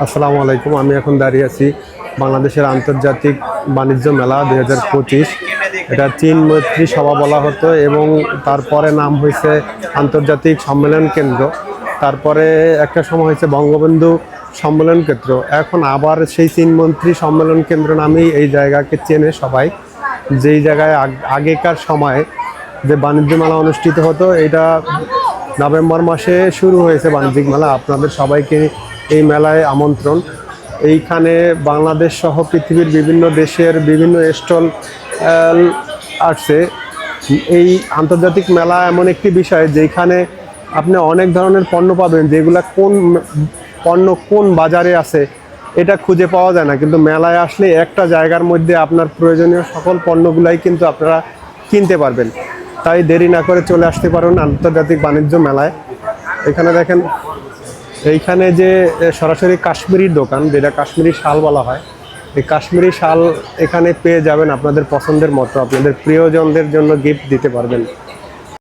আসসালামু আলাইকুম। আমি এখন দাঁড়িয়ে আছি বাংলাদেশের আন্তর্জাতিক বাণিজ্য মেলা দুই হাজার পঁচিশ। এটা চীন মৈত্রী সভা বলা হতো এবং তারপরে নাম হয়েছে আন্তর্জাতিক সম্মেলন কেন্দ্র। তারপরে একটা সময় হয়েছে বঙ্গবন্ধু সম্মেলন কেন্দ্র। এখন আবার সেই চীন মন্ত্রী সম্মেলন কেন্দ্র নামেই এই জায়গাকে চেনে সবাই। যেই জায়গায় আগ- আগেকার সময় যে বাণিজ্য মেলা অনুষ্ঠিত হতো এটা নভেম্বর মাসে শুরু হয়েছে বাণিজ্যিক মেলা। আপনাদের সবাইকে এই মেলায় আমন্ত্রণ। এইখানে বাংলাদেশ সহ পৃথিবীর বিভিন্ন দেশের বিভিন্ন স্টল আসছে। এই আন্তর্জাতিক মেলা এমন একটি বিষয় যেখানে আপনি অনেক ধরনের পণ্য পাবেন, যেগুলা কোন পণ্য কোন বাজারে আছে এটা খুঁজে পাওয়া যায় না। কিন্তু মেলায় আসলে একটা জায়গার মধ্যে আপনার প্রয়োজনীয় সকল পণ্যগুলাই কিন্তু আপনারা কিনতে পারবেন। তাই দেরি না করে চলে আসতে পারুন আন্তর্জাতিক বাণিজ্য মেলায়। এখানে দেখেন, এইখানে যে সরাসরি কাশ্মীরি দোকান, যেটা কাশ্মীরি শাল বলা হয়, এই কাশ্মীরি শাল এখানে পেয়ে যাবেন আপনাদের পছন্দের মতো, আপনাদের প্রিয়জনদের জন্য গিফট দিতে পারবেন।